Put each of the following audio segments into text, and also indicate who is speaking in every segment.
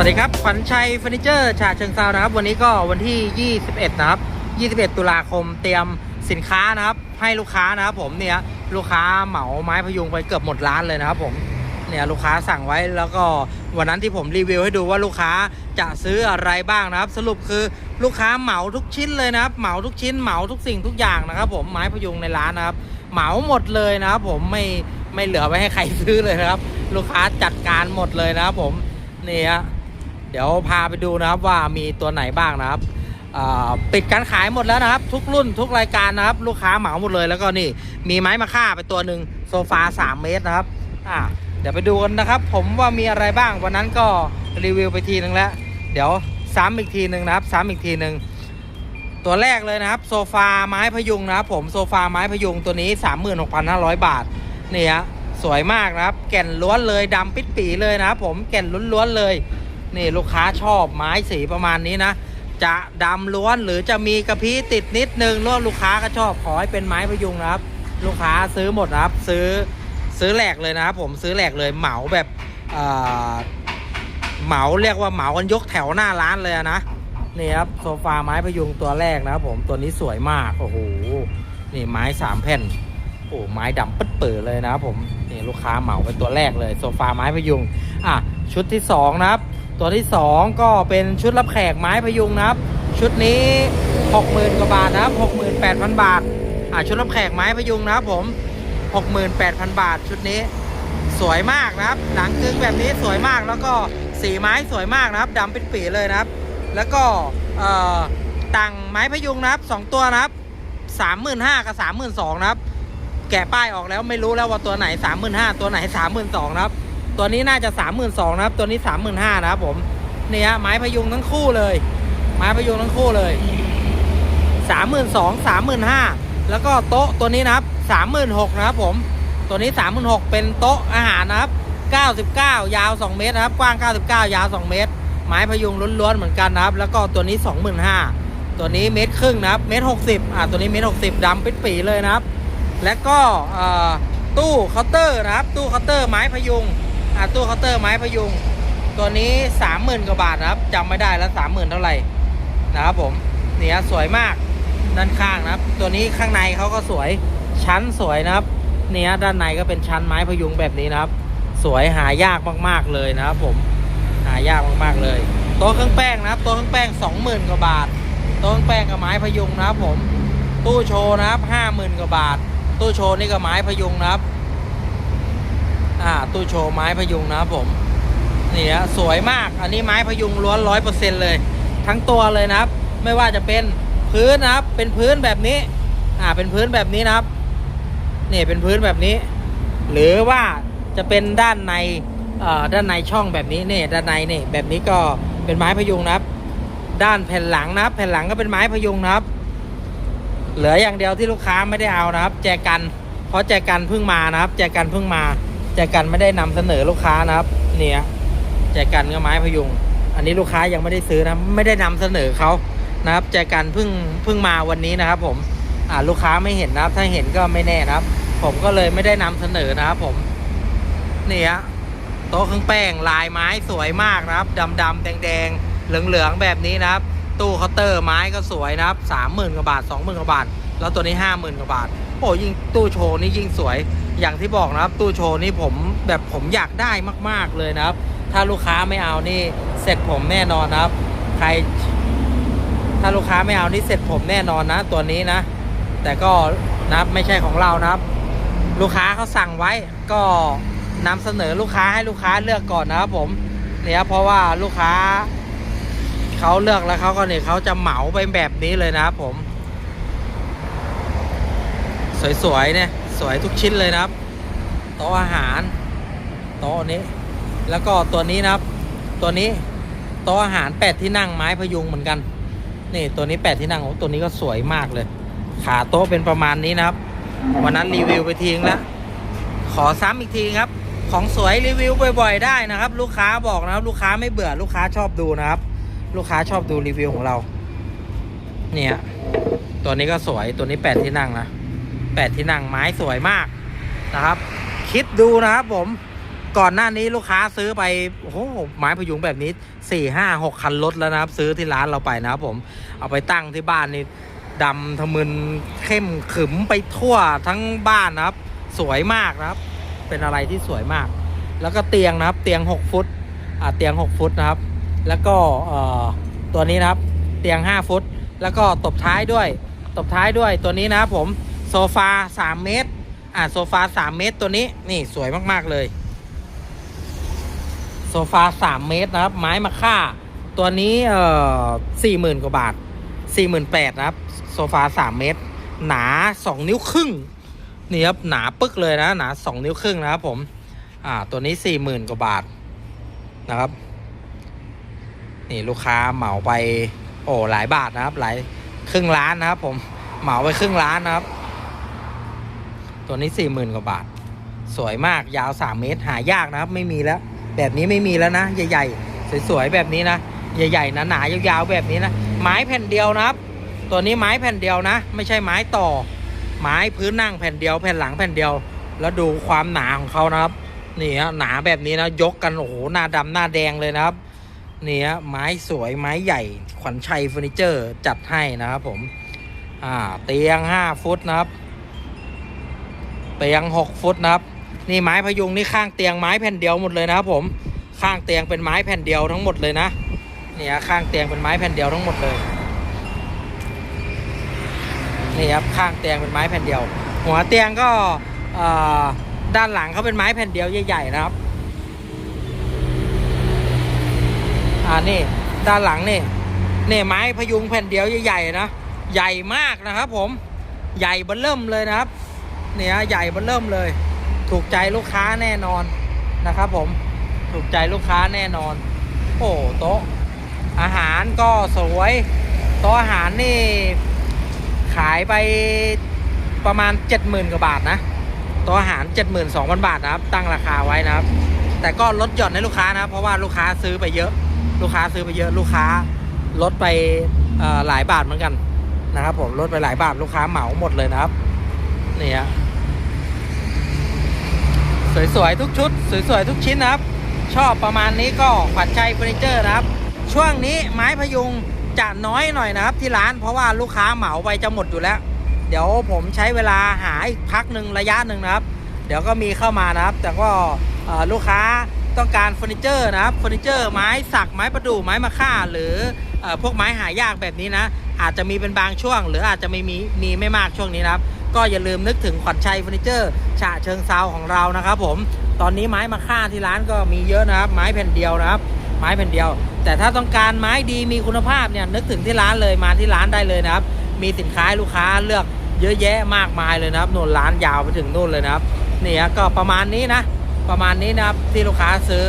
Speaker 1: วัสดีครับขวัญชัยเฟอร์นิเจอร์ฉะเชิงเซานะครับ วันนี้ก็วันที่ 21 นะครับ 21 ตุลาคมเตรียมสินค้านะครับ ให้ลูกค้านะครับ ผมเนี่ยลูกค้าเหมาไม้พยุงไปเกือบหมดร้านเลยนะครับผมเนี่ยลูกค้าสั่งไว้แล้วก็วันนั้นที่ผมรีวิวให้ดูว่าลูกค้าจะซื้ออะไรบ้างนะครับ สรุปคือลูกค้าเหมาทุกชิ้นเลยนะครับ เหมาทุกชิ้นเหมาทุกสิ่งทุกอย่างนะครับ ผมไม้พยุงในร้านนะครับ เหมาหมดเลยนะครับ ผมไม่ไม่เหลือไว้ให้ใครซื้อเลยนะครับ ลูกค้าจัดการหมดเลยนะครับผมนี่ฮะ เดี๋ยวพาไปดูนะครับว่ามีตัวไหนบ้างนะครับปิดการขายหมดแล้วนะครับ ทุกรุ่นทุกรายการนะครับ ลูกค้าเหมาหมดเลยแล้วก็นี่มีไม้มาค่าไปตัวหนึ่งโซฟา 3 เมตรนะครับอ่าเดี๋ยวไปดูกันนะครับ ผมว่ามีอะไรบ้างวันนั้นก็รีวิวไปทีนึงแล้ว เดี๋ยวซ้ำอีกทีหนึ่งนะครับซ้ำอีกทีหนึ่งตัวแรกเลยนะครับ โซฟาไม้พยุงนะครับ ผมโซฟาไม้พยุงตัวนี้ 36,500 บาทนี่ฮะสวยมากนะครับ แก่นล้วนเลยดำปิดปีเลยนะครับผมแก่นล้วนๆเลย นี่ลูกค้าชอบไม้สีประมาณนี้นะ จะดำล้วนหรือจะมีกระพี้ติดนิดนึงล้วลูกค้าก็ชอบขอให้เป็นไม้พยุงนะครับ ลูกค้าซื้อหมดนะครับ ซื้อซื้อแหลกเลยนะครับผมซื้อแหลกเลยเหมาแบบเหมาเรียกว่าเหมากันยกแถวหน้าร้านเลยนะนี่ครับโซฟาไม้พยุงตัวแรกนะครับผมตัวนี้สวยมากโอ้โหนี่ไม้สามแผ่นโอ้ไม้ดำปึ๊ดเปิดเลยนะครับผมนี่ลูกค้าเหมาเป็นตัวแรกเลยโซฟาไม้พยุงอะชุดที่สองนะครับ ตัวที่ 2 ก็เป็นชุดรับแขกไม้พยุงนะครับ ชุดนี้ 60,000กว่าบาทนะครับ68,000 บาทอ่าชุดรับแขกไม้พยุงนะครับผม 68,000 บาทชุดนี้ สวยมากนะครับ หนังกึ้งแบบนี้สวยมากแล้วก็สีไม้สวยมากนะครับดำเป็นปีเลยนะครับ แล้วก็เอ่อตังไม้พยุงนะครับสองตัวนะครับ35,000กับ32,000นะครับ แกะป้ายออกแล้วไม่รู้แล้วว่าตัวไหน35,000ตัวไหน32,000นะครับ ตัวนี้น่าจะ32,000นะครับ ตัวนี้35,000นะครับผมนี่ฮะไม้พยุงทั้งคู่เลย ไม้พยุงทั้งคู่เลย32,000 35,000แล้วก็โต๊ะตัวนี้นะครับ36,000นะครับผมตัวนี้36,000เป็นโต๊ะอาหารนะครับ99ยาว2เมตรนะครับ กว้าง99ยาว2เมตร ไม้พยุงล้วนๆเหมือนกันนะครับ แล้วก็ตัวนี้25,000ตัวนี้เมตรครึ่งนะครับเมตร60อ่าตัวนี้เมตร60ดำปิดปีเลยนะครับ และก็ตู้เคาน์เตอร์นะครับ ตู้เคาน์เตอร์ไม้พยุง ตู้เคาน์เตอร์ไม้พยุง ตัวนี้30,000กว่าบาทนะครับจำไม่ได้แล้ว30,000เท่าไหร่นะครับผมเนี่ยสวยมากด้านข้างนะครับ ตัวนี้ข้างในเขาก็สวยชั้นสวยนะครับ เนี่ยด้านในก็เป็นชั้นไม้พยุงแบบนี้นะครับ สวยหายากมากๆเลยนะครับผมหายากมากๆเลยโต๊ะเครื่องแป้งนะครับโต๊ะเครื่องแป้ง20,000กว่าบาทโต๊ะเครื่องแป้งกับไม้พยุงนะครับผมตู้โชว์นะครับ50,000กว่าบาท ตู้โชว์นี่ก็ไม้พยุงนะครับ อ่าตู้โชว์ไม้พยุงนะครับผมนี่ฮะสวยมากอันนี้ไม้พยุงล้วนร้อยเปอร์เซ็นเลย ทั้งตัวเลยนะครับ ไม่ว่าจะเป็นพื้นนะครับ เป็นพื้นแบบนี้ อ่าเป็นพื้นแบบนี้นะครับนี่เป็นพื้นแบบนี้ หรือว่าจะเป็นด้านในเอ่อด้านในช่องแบบนี้นี่ด้านในนี่แบบนี้ก็เป็นไม้พยุงนะครับ ด้านแผ่นหลังนะครับ แผ่นหลังก็เป็นไม้พยุงนะครับ เหลืออย่างเดียวที่ลูกค้าไม่ได้เอานะครับ แจกันเพราะแจกันเพิ่งมานะครับ แจกันเพิ่งมา แจกันไม่ได้นำเสนอลูกค้านะครับ เนี่ยแจกันก็ไม้พยุง อันนี้ลูกค้ายังไม่ได้ซื้อนะไม่ได้นำเสนอเขานะครับ แจกันเพิ่งเพิ่งมาวันนี้นะครับ ผมอ่าลูกค้าไม่เห็นนะครับ ถ้าเห็นก็ไม่แน่นะครับ ผมก็เลยไม่ได้นำเสนอนะครับ ผมนี่ฮะโต๊ะเครื่องแป้งลายไม้สวยมากนะครับดำดำแดงแดงเหลืองเหลืองๆแบบนี้นะครับ ตู้เคาน์เตอร์ไม้ก็สวยนะครับสามหมื่นกว่าบาทสองหมื่นกว่าบาท แล้วตัวนี้ห้าหมื่นกว่าบาท โอ้ยิ่งตู้โชว์นี่ยิ่งสวย อย่างที่บอกนะครับ ตู้โชว์นี่ผมแบบผมอยากได้มากๆเลยนะครับ ถ้าลูกค้าไม่เอานี่เสร็จผมแน่นอนนะครับ ใคร ถ้าลูกค้าไม่เอานี่เสร็จผมแน่นอนนะ ตัวนี้นะ แต่ก็นะครับไม่ใช่ของเรานะครับ ลูกค้าเขาสั่งไว้ก็นำเสนอลูกค้าให้ลูกค้าเลือกก่อนนะครับผมเนี่ยเพราะว่าลูกค้าเขาเลือกแล้วเขาก็เนี่ยเขาจะเหมาไปแบบนี้เลยนะครับผม สวยๆเนี่ยสวยทุกชิ้นเลยนะครับโต๊ะอาหารโต๊ะนี้ แล้วก็ตัวนี้นะครับ ตัวนี้โต๊ะอาหารแปดที่นั่งไม้พยุงเหมือนกันนี่ตัวนี้แปดที่นั่งโอ้ตัวนี้ก็สวยมากเลย ขาโต๊ะเป็นประมาณนี้นะครับ วันนั้นรีวิวไปทิ้งแล้วขอซ้ำอีกทีครับ ของสวยรีวิวบ่อย ๆ ได้นะครับ ลูกค้าบอกนะครับ ลูกค้าไม่เบื่อลูกค้าชอบดูนะครับ ลูกค้าชอบดูรีวิวของเรา เนี่ย ตัวนี้ก็สวยตัวนี้แปดที่นั่งนะ แปดที่นั่งไม้สวยมากนะครับ คิดดูนะครับผมก่อนหน้านี้ลูกค้าซื้อไปโอ้โหไม้พยุงแบบนี้สี่ห้าหกคันรถแล้วนะครับ ซื้อที่ร้านเราไปนะครับผมเอาไปตั้งที่บ้านนี่ดำทะมึนเข้มขึมไปทั่วทั้งบ้านนะครับ สวยมากนะครับ เป็นอะไรที่สวยมาก แล้วก็เตียงนะครับ เตียง 6 ฟุตอ่าเตียง 6 ฟุตนะครับ แล้วก็เอ่อตัวนี้นะครับ เตียง 5 ฟุต แล้วก็ตบท้ายด้วย ตบท้ายด้วยตัวนี้นะครับผม โซฟา3เมตร อ่าโซฟา3เมตรตัวนี้นี่สวยมากๆเลย โซฟา3เมตรนะครับ ไม้มะค่า ตัวนี้เอ่อสี่หมื่นกว่าบาทสี่หมื่นแปดนะครับ โซฟา3เมตร หนา2นิ้วครึ่งนี่ครับหนาปึ๊กเลยนะหนา2นิ้วครึ่งนะครับผม อ่าตัวนี้สี่หมื่นกว่าบาทนะครับ นี่ลูกค้าเหมาไป โอ้หลายบาทนะครับ หลายครึ่งล้านนะครับผมเหมาไปครึ่งล้านนะครับ ตัวนี้สี่หมื่นกว่าบาท สวยมากยาวสามเมตรหายากนะครับ ไม่มีแล้ว แบบนี้ไม่มีแล้วนะ ใหญ่ๆ สวยๆแบบนี้นะ ใหญ่ๆหนาๆยาวๆแบบนี้นะ ไม้แผ่นเดียวนะครับ ตัวนี้ไม้แผ่นเดียวนะ ไม่ใช่ไม้ต่อ ไม้พื้นนั่งแผ่นเดียว แผ่นหลังแผ่นเดียว แล้วดูความหนาของเขานะครับนี่ฮะหนาแบบนี้นะยกกันโอ้โหหน้าดำหน้าแดงเลยนะครับนี่ฮะไม้สวยไม้ใหญ่ขวัญชัยเฟอร์นิเจอร์จัดให้นะครับผมอ่าเตียง 5 ฟุตนะครับ เตียง 6 ฟุตนะครับ นี่ไม้พยุงนี่ข้างเตียงไม้แผ่นเดียวหมดเลยนะครับผมข้างเตียงเป็นไม้แผ่นเดียวทั้งหมดเลยนะเนี่ยข้างเตียงเป็นไม้แผ่นเดียวทั้งหมดเลยนี่ครับข้างเตียงเป็นไม้แผ่นเดียว หัวเตียงก็ด้านหลังเขาเป็นไม้แผ่นเดียวใหญ่ๆนะครับอ่านี่ด้านหลังนี่นี่ไม้พยุงแผ่นเดียวใหญ่ๆนะใหญ่มากนะครับผมใหญ่เบนเริ่มเลยนะครับ เนี่ยใหญ่เบนเริ่มเลย ถูกใจลูกค้าแน่นอนนะครับผมถูกใจลูกค้าแน่นอน โอ้โต๊ะ อาหารก็สวยโต๊ะอาหารนี่ ขายไปประมาณ 70,000กว่าบาทนะโต๊ะอาหาร 72,000 บาทนะครับ ตั้งราคาไว้นะครับ แต่ก็ลดหย่อนให้ลูกค้านะครับเพราะว่าลูกค้าซื้อไปเยอะ ลูกค้าซื้อไปเยอะลูกค้าลดไปหลายบาทเหมือนกันนะครับผมลดไปหลายบาทลูกค้าเหมาหมดเลยนะครับนี่ฮะ สวยๆทุกชุด สวยๆทุกชิ้นนะครับ ชอบประมาณนี้ก็ขวัญชัยเฟอร์นิเจอร์นะครับ ช่วงนี้ไม้พยุงจะน้อยหน่อยนะครับ ที่ร้านเพราะว่าลูกค้าเหมาไปจะหมดอยู่แล้ว เดี๋ยวผมใช้เวลาหาอีกพักหนึ่งระยะหนึ่งนะครับ เดี๋ยวก็มีเข้ามานะครับ แต่ก็ลูกค้าต้องการเฟอร์นิเจอร์นะครับเฟอร์นิเจอร์ไม้สักไม้ประดู่ไม้มะค่า หรืออพวกไม้หายากแบบนี้นะ อาจจะมีเป็นบางช่วง หรืออาจจะไม่มีมีไม่มากช่วงนี้นะครับ ก็อย่าลืมนึกถึงขวัญชัยเฟอร์นิเจอร์ฉะเชิงเซาของเรานะครับผมตอนนี้ไม้มะค่าที่ร้านก็มีเยอะนะครับ ไม้แผ่นเดียวนะครับ ไม้แผ่นเดียว แต่ถ้าต้องการไม้ดีมีคุณภาพเนี่ยนึกถึงที่ร้านเลยมาที่ร้านได้เลยนะครับ มีสินค้าลูกค้าเลือกเยอะแยะมากมายเลยนะครับนู่นร้านยาวไปถึงนู่นเลยนะครับนี่ฮะก็ประมาณนี้นะ ประมาณนี้นะครับที่ลูกค้าซื้อ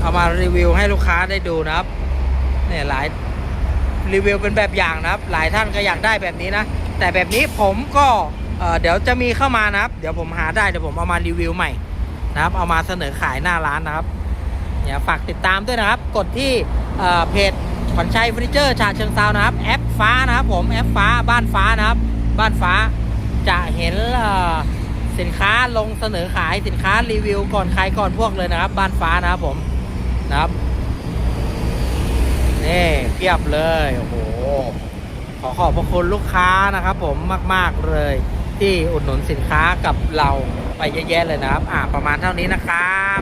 Speaker 1: เอามารีวิวให้ลูกค้าได้ดูนะครับเนี่ยหลายรีวิวเป็นแบบอย่างนะครับ หลายท่านก็อยากได้แบบนี้นะ แต่แบบนี้ผมก็ เเดี๋ยวจะมีเข้ามานะครับ เดี๋ยวผมหาได้เดี๋ยวผมเอามารีวิวใหม่นะครับ เอามาเสนอขายหน้าร้านนะครับเนี่ยฝากติดตามด้วยนะครับ กดที่เเพจขวัญชัยเฟอร์นิเจอร์ชาเชิงเซานะครับ แอปฟ้านะครับผมแอปฟ้าบ้านฟ้านะครับ บ้านฟ้าจะเห็นสินค้าลงเสนอขายสินค้ารีวิวก่อนใครก่อนพวกเลยนะครับ บ้านฟ้านะครับผมนะครับนี่เพียบเลยโอ้โหขอขอบพระคุณลูกค้านะครับผมมาก ๆ เลย ที่อุดหนุนสินค้ากับเราไปเยอะแยะเลยนะครับ อ่าประมาณเท่านี้นะครับ